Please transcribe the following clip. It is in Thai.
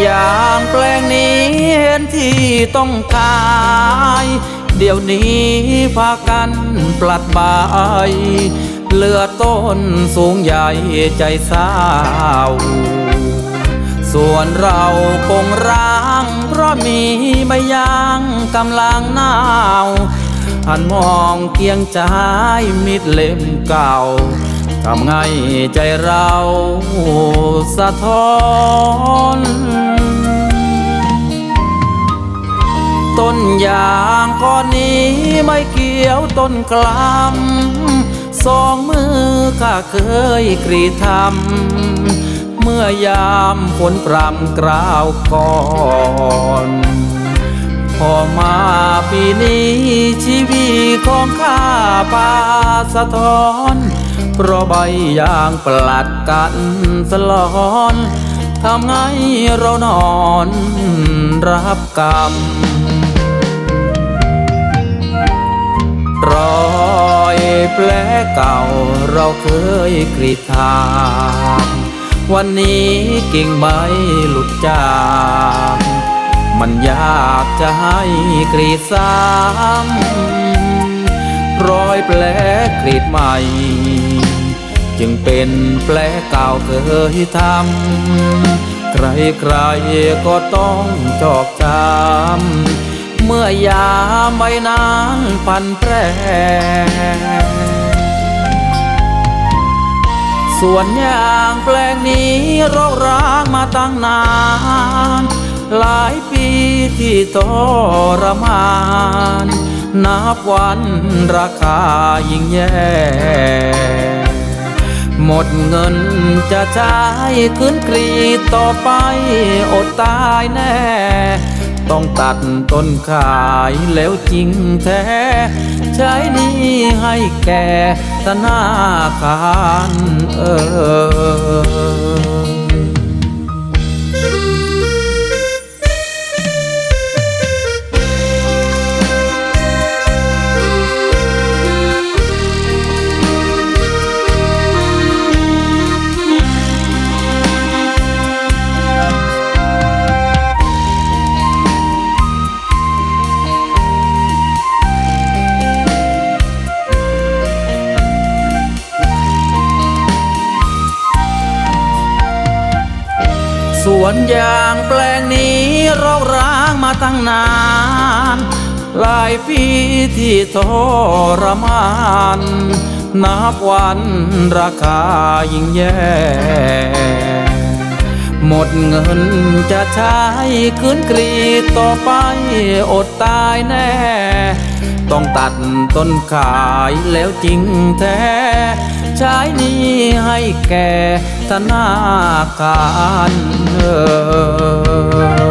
อย่างเห็นที่ต้องขาย เดี๋ยวนี้พากันปลัดใบเลือต้นสูงใหญ่ใจเศร้าส่วนเราคงร้าง เพราะมีใบยางกำลังหนาวหันมองเกียงใจมิดเล่มเก่าทำไงใจเราสะท้อน ก้อนนี้ไม่เกี่ยวต้นกลำสองมือข้าเคยกรีทำเมื่อยามฝนปรำกราวก่อนพอมาปีนี้ชีวิตของข้าป่าสะท้อนเพราะใบยางปลัดกันสลอนทำไงเรานอนรับกรรม รอยแผลเก่าเราเคยกรีดทางวันนี้กิ่งไม้หลุดจากมันยากจะให้กรีดซ้ำรอยแผลกรีดใหม่ จึงเป็นแผลเก่าเคยทำใครใครๆก็ต้องจอกจำ เมื่อยามใบนานพันแปรส่วนยางแปลงนี้รกร้างมาตั้งนาน หลายปีที่ทรมาน นับวันราคายิ่งแย่ หมดเงินจะใช้คืนกรีดต่อไปอดตายแน่ ต้องตัดต้นขายแล้วจริงแท้ ใช้นี้ให้แก่ธนาคารเออ สวนยางแปลงนี้เราร้างมาตั้งนาน หลายปีที่ทรมานนับวันราคายิ่งแย่ หมดเงินจะใช้คืนกรีต่อไปอดตายแน่ ต้องตัดต้นขายแล้วจริงแท้ใช้นี้ให้แก่ธนาคารเออ